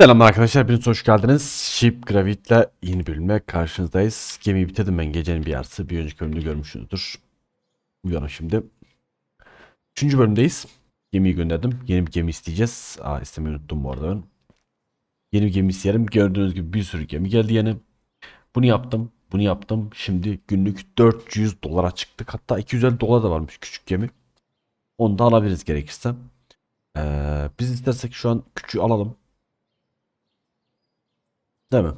Selamlar arkadaşlar, hepiniz hoş geldiniz. Ship Gravit'le yeni bölümle karşınızdayız. Gemiyi bitirdim ben gecenin bir yarısı. Bir önceki bölümde görmüşsünüzdür. Uyanın şimdi. Üçüncü bölümdeyiz. Gemiyi gönderdim. Yeni bir gemi isteyeceğiz. Aa istemeyi unuttum bu arada ben. Yeni bir gemi isteyelim. Gördüğünüz gibi bir sürü gemi geldi yeni. Bunu yaptım. Bunu yaptım. Şimdi günlük 400 dolara çıktık. Hatta 250 dolar da varmış küçük gemi. Onu da alabiliriz gerekirse. Ee, biz istersek şu an küçüğü alalım. Değil mi?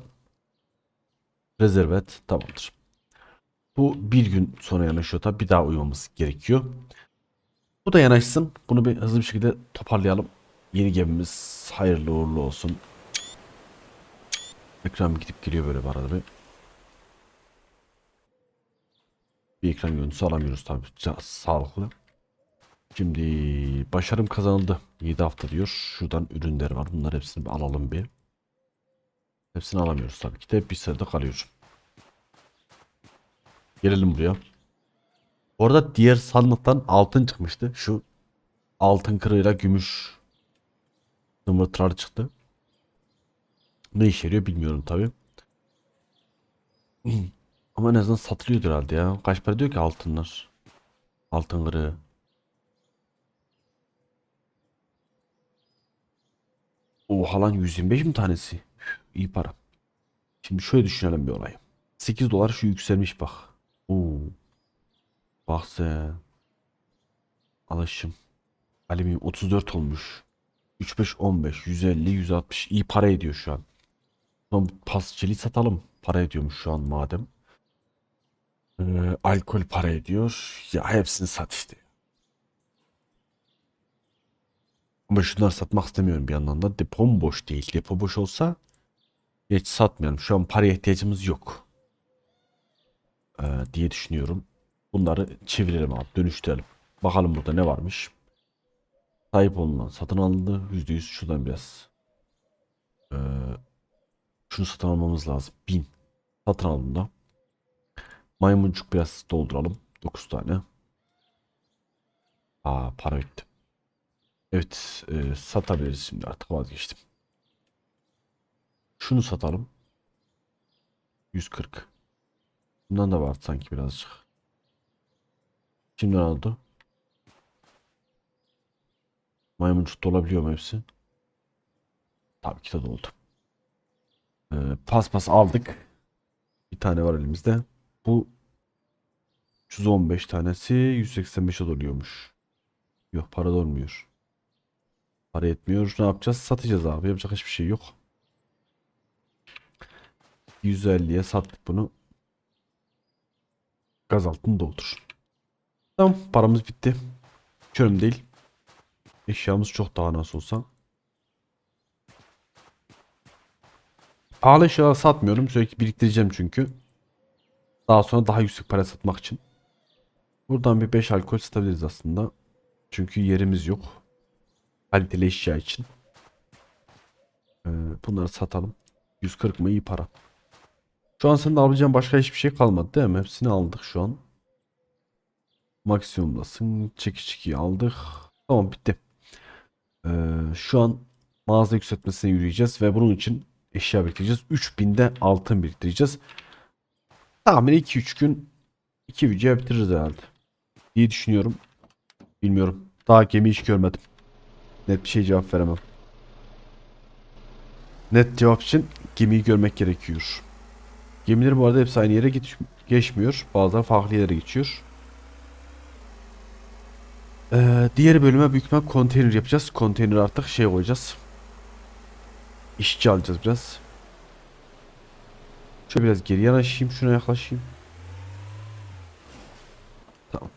Rezerv et. Tamamdır. Bu bir gün sonra yanaşıyor tabi. Bir daha uyumamız gerekiyor. Bu da yanaşsın. Bunu bir hızlı bir şekilde toparlayalım. Yeni gemimiz hayırlı uğurlu olsun. Ekran gidip geliyor böyle bir arada bir. Bir ekran görüntüsü alamıyoruz tabi. Sağlıklı. Şimdi başarım kazanıldı. 7 hafta diyor. Şuradan ürünler var. Bunlar hepsini alalım bir. Hepsini alamıyoruz tabii ki de bir sırada kalıyor. Gelelim buraya. Bu arada diğer sandıktan altın çıkmıştı. Şu altın kırığıyla gümüş zımbırtılar çıktı. Ne işe yarıyor bilmiyorum tabii. Ama en azından satılıyordur herhalde ya. Kaç para diyor ki altınlar? Altın kırığı. Oha lan 125 mi tanesi? İyi para. Şimdi şöyle düşünelim bir olayı. 8 dolar şu yükselmiş bak. Oo. Bak sen. Alışım. Alüminyum 34 olmuş. 35 15 150 160 iyi para ediyor şu an. Son pasçılığı satalım. Para ediyormuş şu an madem. Ee, alkol para ediyor. Ya hepsini sat işte. Ama şunları satmak istemiyorum bir yandan da. Depom boş değil. Depo boş olsa hiç satmayalım. Şu an paraya ihtiyacımız yok. Ee, diye düşünüyorum. Bunları çevirelim abi. Dönüştürelim. Bakalım burada ne varmış. Sahip olunan satın alındı. %100 şuradan biraz. Ee, şunu satın almamız lazım. 1000. Satın alındı. Maymuncuk biraz dolduralım. 9 tane. Aa para bitti. Evet, e, satabiliriz şimdi artık vazgeçtim. Şunu satalım. 140. Bundan da var sanki birazcık. Şimdi ne oldu? Maymuncuk dolabiliyor mu hepsi? Tabii ki de doldu. Ee, pas pas aldık. Bir tane var elimizde. Bu 315 tanesi 185'e doluyormuş. Yok para dolmuyor. Para etmiyor. Ne yapacağız? Satacağız abi. Yapacak hiçbir şey yok. 150'ye sattık bunu. Gaz altını doldur. Tamam paramız bitti. Önemli değil. Eşyamız çok daha nasıl olsa. Pahalı eşyalar satmıyorum. Sürekli biriktireceğim çünkü. Daha sonra daha yüksek para satmak için. Buradan bir 5 alkol satabiliriz aslında. Çünkü yerimiz yok. Kaliteli eşya için. Ee, bunları satalım. 140 mı iyi para. Şu an senin alabileceğin başka hiçbir şey kalmadı değil mi? Hepsini aldık şu an. Maksimumdasın. Çekiç 2'yi aldık. Tamam bitti. Ee, şu an mağaza yükseltmesine yürüyeceğiz ve bunun için eşya biriktireceğiz. 3000'de altın biriktireceğiz. Tahmini 2-3 gün 2 video bitiririz herhalde. İyi düşünüyorum. Bilmiyorum. Daha gemi hiç görmedim. Net bir şey cevap veremem. Net cevap için gemiyi görmek gerekiyor. Gemiler bu arada hepsi aynı yere git geçmiyor. Bazıları farklı yere geçiyor. Ee, diğer bölüme büyük ihtimal konteyner yapacağız. Konteyner artık şey koyacağız. İşçi alacağız biraz. Şöyle biraz geri yanaşayım. Şuna yaklaşayım. Tamam.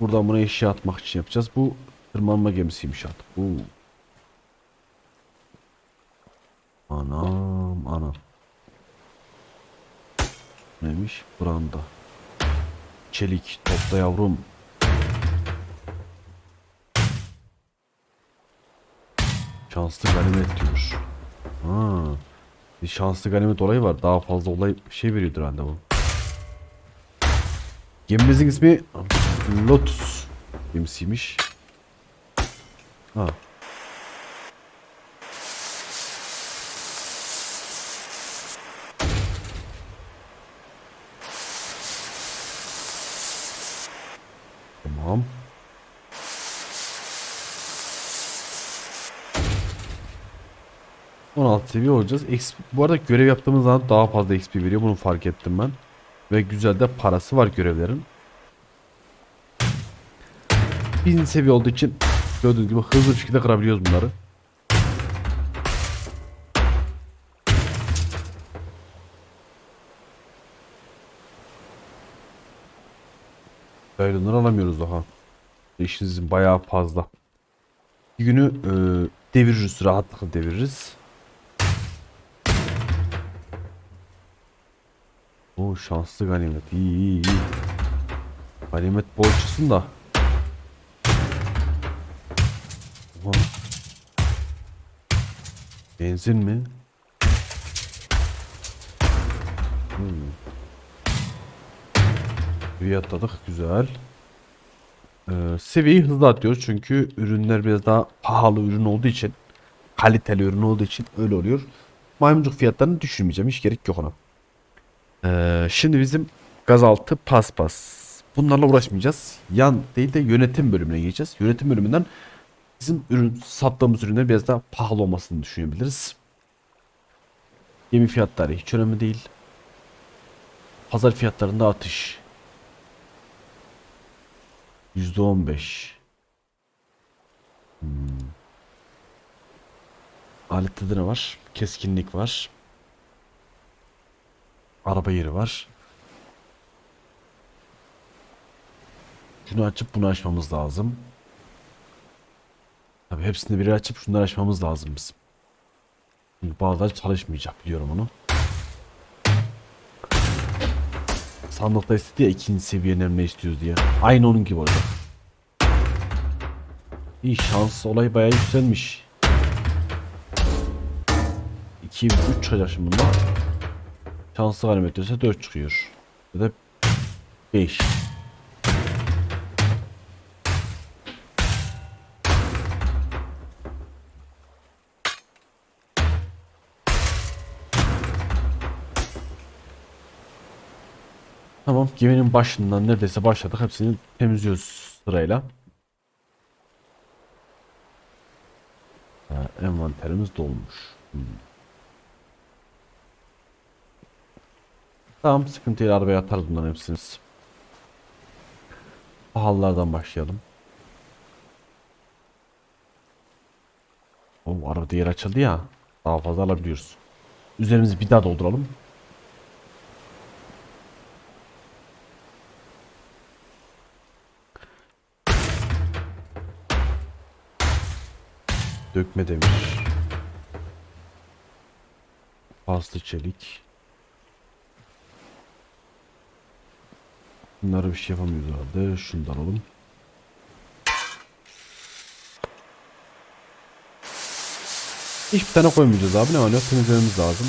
Buradan buna eşya atmak için yapacağız. Bu tırmanma gemisiymiş artık. Oo. Anam anam. Neymiş? Branda. Çelik topla yavrum. Şanslı ganimet diyor. Ha. Bir şanslı ganimet olayı var. Daha fazla olay şey veriyordur herhalde bu. Gemimizin ismi Lotus gemisiymiş. Ha. 16 seviye olacağız. XP, bu arada görev yaptığımız zaman daha fazla XP veriyor. Bunu fark ettim ben. Ve güzel de parası var görevlerin. 1000 seviye olduğu için gördüğünüz gibi hızlı bir şekilde kırabiliyoruz bunları. Ayrınları alamıyoruz daha. İşinizin bayağı fazla. Bir günü e, deviririz, rahatlıkla deviririz. O şanslı ganimet. İyi iyi iyi. Ganimet bol çıksın da. Oha. Benzin mi? Hmm. Seviye atladık. Güzel. Ee, seviyeyi hızlı atlıyoruz çünkü ürünler biraz daha pahalı ürün olduğu için kaliteli ürün olduğu için öyle oluyor. Maymuncuk fiyatlarını düşürmeyeceğim. Hiç gerek yok ona. Ee, şimdi bizim gazaltı paspas. Bunlarla uğraşmayacağız. Yan değil de yönetim bölümüne geçeceğiz. Yönetim bölümünden bizim ürün sattığımız ürünler biraz daha pahalı olmasını düşünebiliriz. Gemi fiyatları hiç önemli değil. Pazar fiyatlarında artış. Yüzde on beş. Hmm. Alette ne var? Keskinlik var. Araba yeri var. Şunu açıp bunu açmamız lazım. Tabi hepsini biri açıp şunları açmamız lazım bizim. Çünkü bazıları çalışmayacak biliyorum onu. Sandıkta istedi ya ikinci seviye ne istiyoruz diye. Aynı onun gibi olacak. İyi şans olayı bayağı yükselmiş. 2 3 çıkacak şimdi bunda. Şanslı ganimet diyorsa 4 çıkıyor. Ya da 5. Tamam geminin başından neredeyse başladık. Hepsini temizliyoruz sırayla. Ha, envanterimiz dolmuş. Hmm. Tamam sıkıntı değil arabaya atarız bunların hepsini. Pahalılardan başlayalım. O arada yer açıldı ya. Daha fazla alabiliyoruz. Üzerimizi bir daha dolduralım. Dökme demir. Paslı çelik. Bunları bir şey yapamıyoruz herhalde. Şunu da alalım. Hiçbir tane koymayacağız abi. Ne var ne temizlememiz lazım.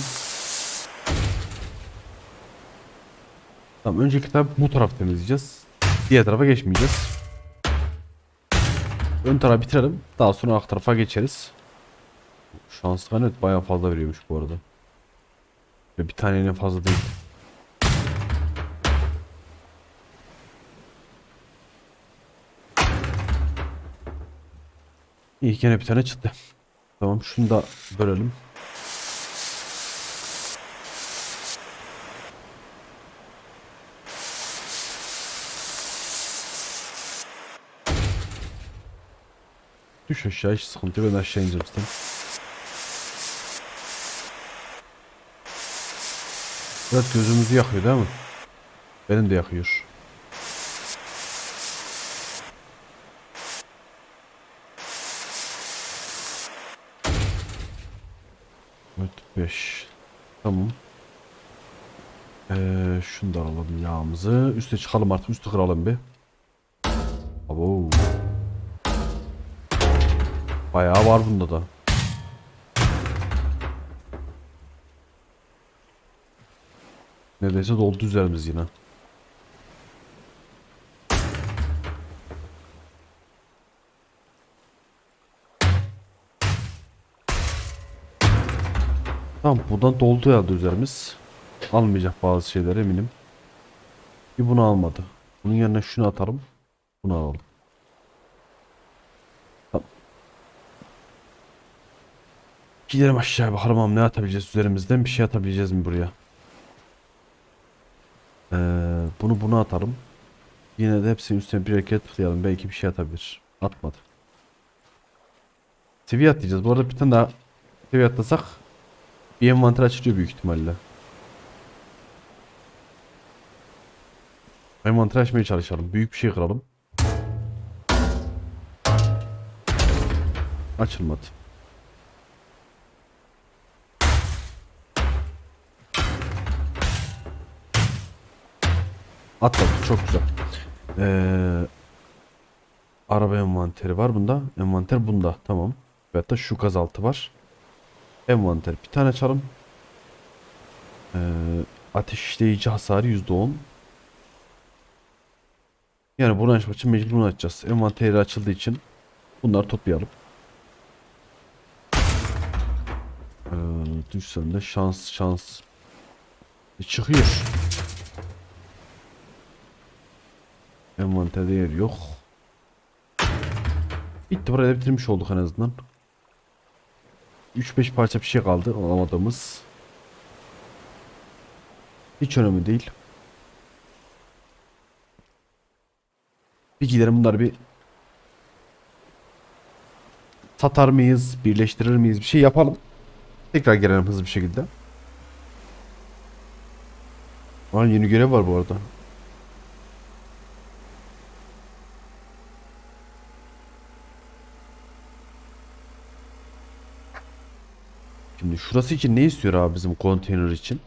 Tamam önceki tabi bu tarafı temizleyeceğiz. Diğer tarafa geçmeyeceğiz. Ön tarafı bitirelim. Daha sonra arka tarafa geçeriz. Şans ganet bayağı fazla veriyormuş bu arada. Bir taneyle fazla değil. İyi gene bir tane çıktı. Tamam şunu da bölelim. Düş aşağı hiç sıkıntı yok. ben aşağı ineceğim zaten. Biraz gözümüzü yakıyor değil mi? Benim de yakıyor. Evet 5 Tamam. Ee, Şunu da alalım yağımızı. Üste çıkalım artık üstü kıralım bir. Abo. Bayağı var bunda da. Neredeyse doldu üzerimiz yine Tamam buradan doldu herhalde üzerimiz. Almayacak bazı şeyler eminim. Bir bunu almadı. Bunun yerine şunu atalım. Bunu alalım. Gidelim aşağıya bakalım ne atabileceğiz üzerimizden bir şey atabileceğiz mi buraya? Ee, bunu buna atalım. Yine de hepsinin üstüne bir hareket tıklayalım. Belki bir şey atabilir. Atmadı. Seviye atlayacağız. Bu arada bir tane daha seviye atlasak bir envanter açılıyor büyük ihtimalle. Envanter açmaya çalışalım. Büyük bir şey kıralım. Açılmadı. Atladık. Çok güzel. Ee, araba envanteri var bunda. Envanter bunda. Tamam. Ve hatta şu gazaltı var. Envanter. Bir tane açalım. Ee, ateş işleyici hasarı %10. Yani bunu açmak için mecbur açacağız. Envanteri açıldığı için bunları toplayalım. Ee, de şans şans E, çıkıyor. Envanterde yer yok. Bitti burayı da bitirmiş olduk en azından. 3-5 parça bir şey kaldı alamadığımız. Hiç önemli değil. Bir gidelim bunları bir satar mıyız, birleştirir miyiz bir şey yapalım. Tekrar gelelim hızlı bir şekilde. Aa yeni görev var bu arada. Şimdi şurası için ne istiyor abi bizim konteyner için?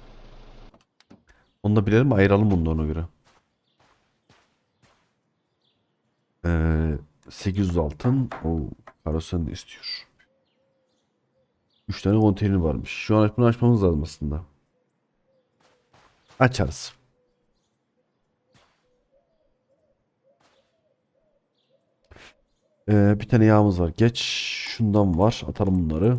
Onu da bilelim ayıralım bunu ona göre. Ee, 800 altın. O karosen istiyor. 3 tane konteyner varmış. Şu an bunu açmamız lazım aslında. Açarız. Ee, bir tane yağımız var. Geç. Şundan var. Atalım bunları.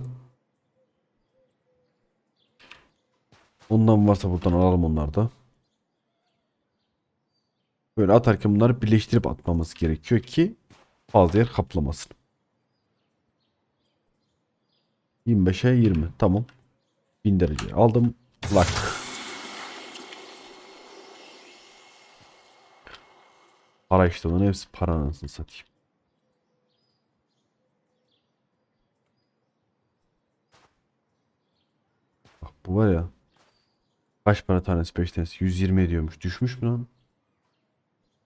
Ondan varsa buradan alalım onları da. Böyle atarken bunları birleştirip atmamız gerekiyor ki fazla yer kaplamasın. 25'e 20. Tamam. 1000 derece aldım. Lak. Para işte onun hepsi para anasını satayım. Bak bu var ya. Kaç para tanesi 5 tanesi? 120 ediyormuş. Düşmüş mü lan?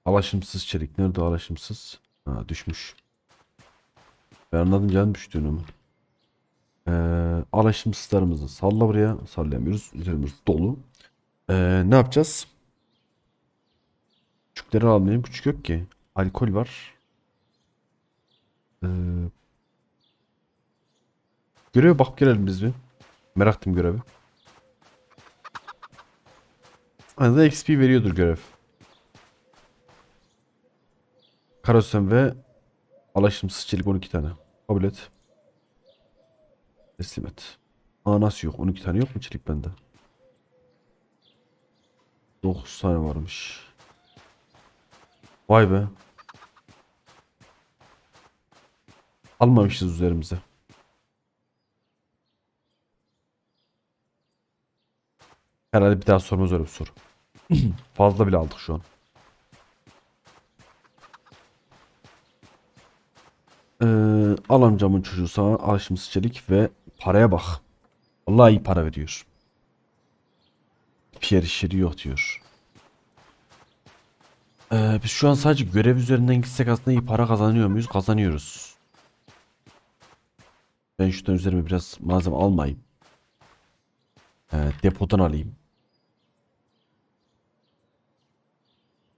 Alaşımsız çelik. Nerede alaşımsız? Ha düşmüş. Ben anladım canım düştüğünü mü? Ee, alaşımsızlarımızı salla buraya. Sallayamıyoruz. Üzerimiz dolu. Ee, ne yapacağız? Küçükleri almayayım. Küçük yok ki. Alkol var. Ee, göreve bak gelelim biz bir. Merak ettim görevi. Aynı da XP veriyordur görev. Karosen ve alaşımsız çelik 12 tane. Kabul et. Teslim et. Aa yok? 12 tane yok mu çelik bende? 9 tane varmış. Vay be. Almamışız üzerimize. Herhalde bir daha sormaz öyle bir soru. Fazla bile aldık şu an. Ee, al amcamın çocuğu sana alışmış çelik ve paraya bak. Vallahi iyi para veriyor. Pierre işleri yok diyor. Ee, biz şu an sadece görev üzerinden gitsek aslında iyi para kazanıyor muyuz? Kazanıyoruz. Ben şuradan üzerime biraz malzeme almayayım. Ee, depodan alayım.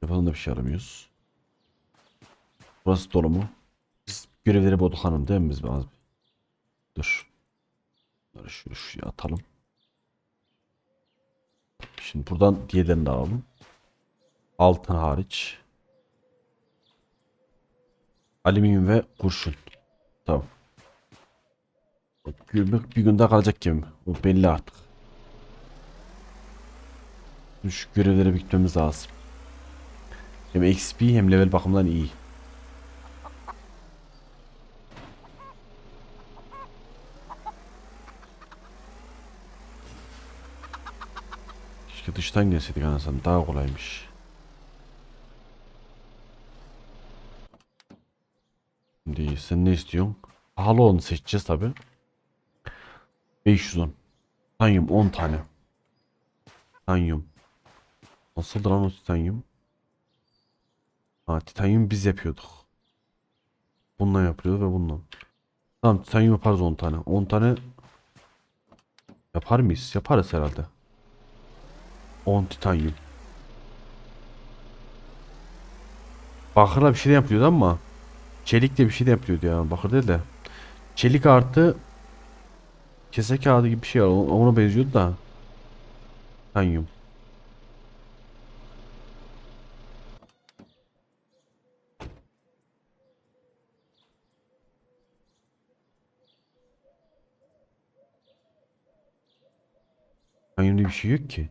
Depodan da bir şey aramıyoruz. Burası dolu mu? Biz görevleri bulduk hanım değil mi biz bazı? Dur. Bunları şuraya, şuraya atalım. Şimdi buradan diğerlerini de alalım. Altın hariç. Alüminyum ve kurşun. Tamam. Gümrük bir günde kalacak gibi. Bu belli artık. Şu görevlere bitmemiz lazım. Hem XP hem level bakımından iyi. Keşke dıştan gelseydik anasını daha kolaymış. Şimdi sen ne istiyorsun? Pahalı olanı seçeceğiz tabi. 510. Titanyum 10 tane. Titanyum. Nasıl lan o titanyum? Ha titanyum biz yapıyorduk. Bununla yapıyoruz ve bununla. Tamam titanyum yaparız 10 tane. 10 tane yapar mıyız? Yaparız herhalde. 10 titanyum. Bakırla bir şey de yapıyordu ama çelik de bir şey de yapıyordu ya. Bakır değil de. Çelik artı kese kağıdı gibi bir şey var. Ona benziyordu da. Titanyum. Titanyumda bir şey yok ki.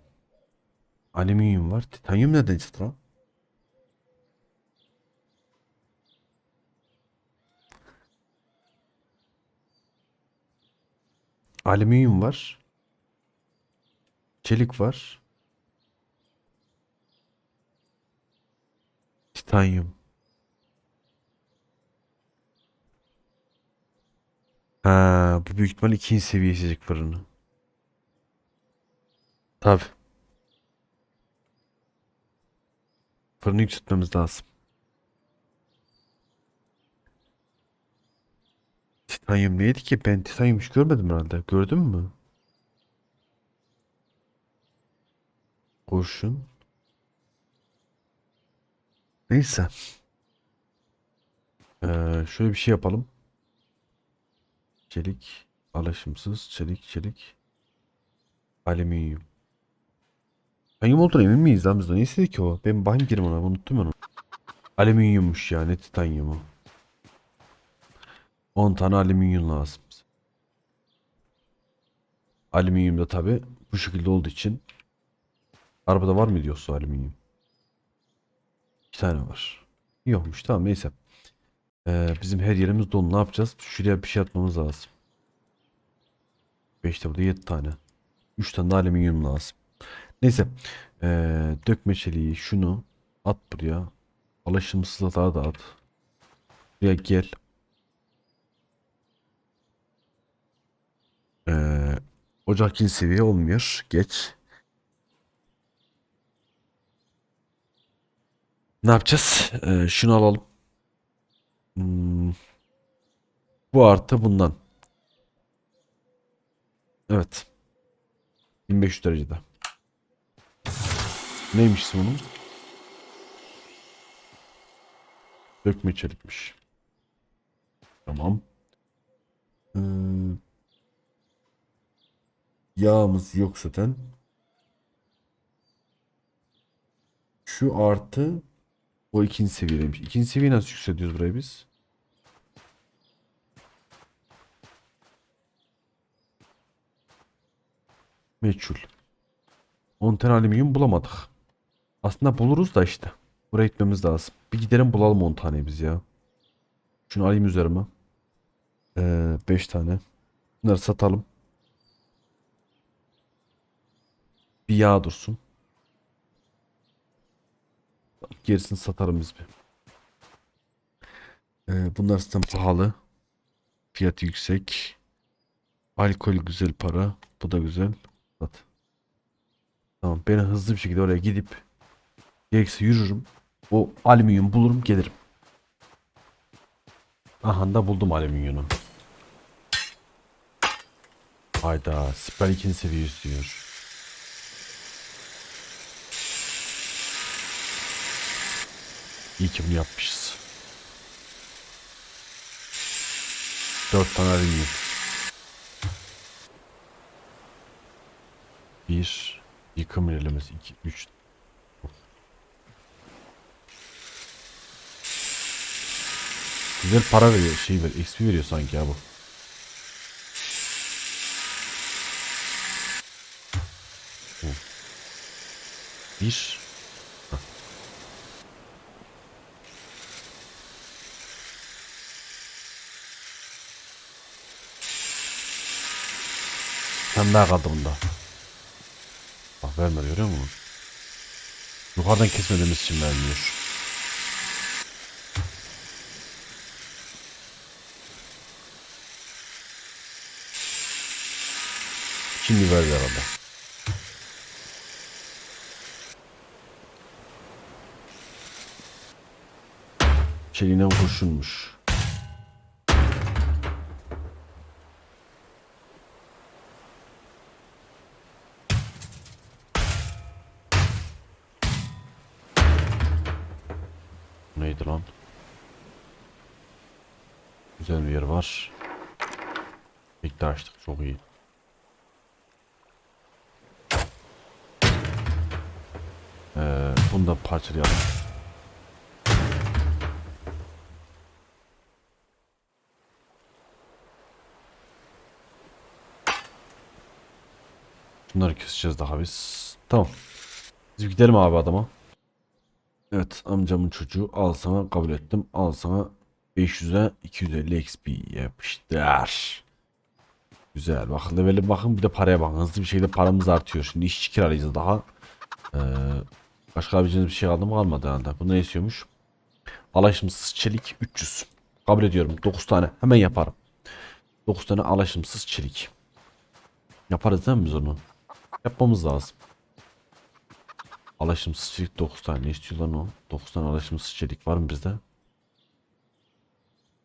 Alüminyum var. Titanyum nereden çıktı? Alüminyum var. Çelik var. Titanyum. Ha, bu büyük ihtimal ikinci seviye içecek fırını. Tabi. Fırını yükseltmemiz lazım. Titanyum neydi ki? Ben titanyum hiç görmedim herhalde. Gördün mü? Kurşun. Neyse. Ee, şöyle bir şey yapalım. Çelik. Alaşımsız. Çelik çelik. Alüminyum. Titanyum olduğuna emin miyiz lan biz de? Ne istedik ki o? Ben bakayım girim ona. Unuttum onu. Alüminyummuş yani titanyumu. 10 tane alüminyum lazım. Alüminyum da tabi bu şekilde olduğu için arabada var mı diyorsa alüminyum? İki tane var. Yokmuş tamam neyse. Ee, bizim her yerimiz dolu ne yapacağız? Şuraya bir şey atmamız lazım. 5'te burada 7 tane. 3 tane de alüminyum lazım. Neyse. Ee, dökme çeliği şunu at buraya. Alaşımsızlığa da at. Buraya gel. Ee, ocak kill seviye olmuyor. Geç. Ne yapacağız? Ee, şunu alalım. Hmm. Bu artı bundan. Evet. 1500 derecede. Neymiş ismi? Dökme çelikmiş. Tamam. Ee, yağımız yok zaten. Şu artı o ikinci seviyeymiş. İkinci seviye nasıl yükseltiyoruz burayı biz? Meçhul. 10 tane alüminyum bulamadık. Aslında buluruz da işte. Buraya gitmemiz lazım. Bir gidelim bulalım 10 tane biz ya. Şunu alayım üzerime. 5 tane. Bunları satalım. Bir yağ dursun. Gerisini satarım biz bir. Ee, bunlar zaten pahalı. Fiyatı yüksek. Alkol güzel para. Bu da güzel. Sat. Tamam ben hızlı bir şekilde oraya gidip gerekirse yürürüm. O alüminyum bulurum gelirim. Aha da buldum alüminyonu. Hayda siper ikinci seviye istiyor. İyi ki bunu yapmışız. Dört tane alüminyum. Bir yıkım ilerlemesi. iki, üç. Güzel para veriyor. Şey ver. XP veriyor sanki ya bu. Bir. Sen daha kaldı bunda. Bak Vermiyor görüyor musun? Yukarıdan kesmediğimiz için vermiyor. Şimdi verdi herhalde. Çeliğine kurşunmuş. Bu Neydi lan? Güzel bir yer var. İlk de açtık çok iyi. Ee, bunu da parçalayalım. Bunları keseceğiz daha biz. Tamam. Biz gidelim abi adama. Evet amcamın çocuğu al sana kabul ettim. Al sana 500'e 250 XP yapıştır. Güzel. Bak leveli bakın bir de paraya bakın. Hızlı bir şekilde paramız artıyor. Şimdi işçi kiralayacağız daha. Ee, başka yapabileceğiniz bir şey kaldı mı kalmadı herhalde. Bu ne istiyormuş? Alaşımsız çelik 300. Kabul ediyorum. 9 tane. Hemen yaparım. 9 tane alaşımsız çelik. Yaparız değil mi biz onu? Yapmamız lazım. Alaşımsız çelik 9 tane. Ne istiyor lan o? 9 tane alaşımsız çelik var mı bizde?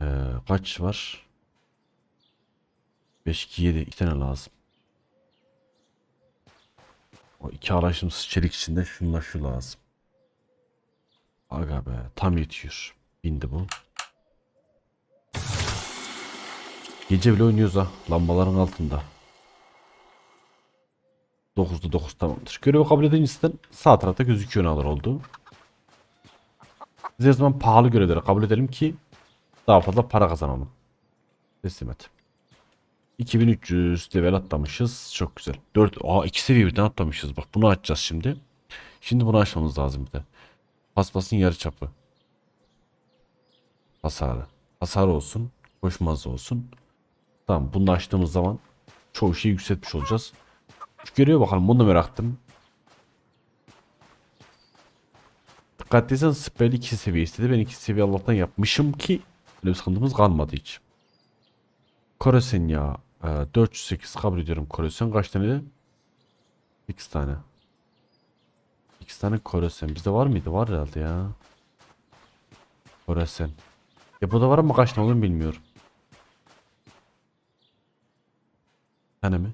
Ee, kaç var? 5, 2, 7. 2 tane lazım. O iki alaşımsız çelik içinde şunla şu lazım. Aga be tam yetiyor. Bindi bu. Gece bile oynuyoruz ha. Lambaların altında. 9'da 9 tamamdır. Görevi kabul edilmişten sağ tarafta gözüküyor kadar oldu. Biz her zaman pahalı görevleri kabul edelim ki daha fazla para kazanalım. Teslim et. 2300 level atlamışız. Çok güzel. 4 Aa 2 seviye birden atlamışız. Bak bunu açacağız şimdi. Şimdi bunu açmamız lazım bir de. Paspasın yarı çapı. Hasarı. Hasar olsun. Koşmaz olsun. Tamam bunu açtığımız zaman çoğu şeyi yükseltmiş olacağız. Şu görüyor bakalım bunu da merak ettim. Dikkatliysen spell 2 seviye istedi. Ben 2 seviye Allah'tan yapmışım ki öyle bir sıkıntımız kalmadı hiç. Koresen ya. Ee, 408 kabul ediyorum Koresen. Kaç tane de? 2 tane. 2 tane Koresen. Bizde var mıydı? Var herhalde ya. Koresen. Burada var ama kaç tane olduğunu bilmiyorum. Bir tane mi?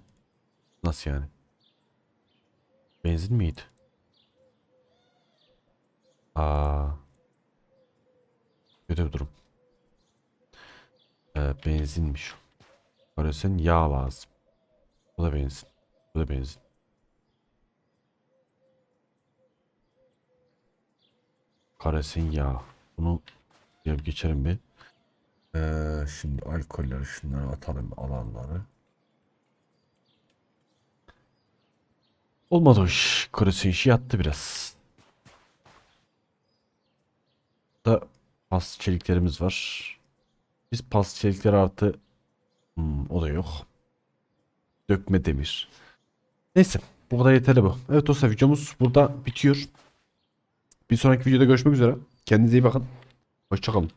Nasıl yani? Benzin miydi? Aa. Kötü bir durum. Ee, benzinmiş. Parasen yağ lazım. Bu da benzin. Bu da benzin. Karasin yağ. Bunu ya geçelim bir. Ee, şimdi alkolleri şunları atalım alanları. Olmadı iş. Karasin işi yattı biraz. Da pas çeliklerimiz var. Biz pas çelikleri artı Hmm, o da yok. Dökme demir. Neyse. Bu kadar yeterli bu. Evet dostlar videomuz burada bitiyor. Bir sonraki videoda görüşmek üzere. Kendinize iyi bakın. Hoşçakalın.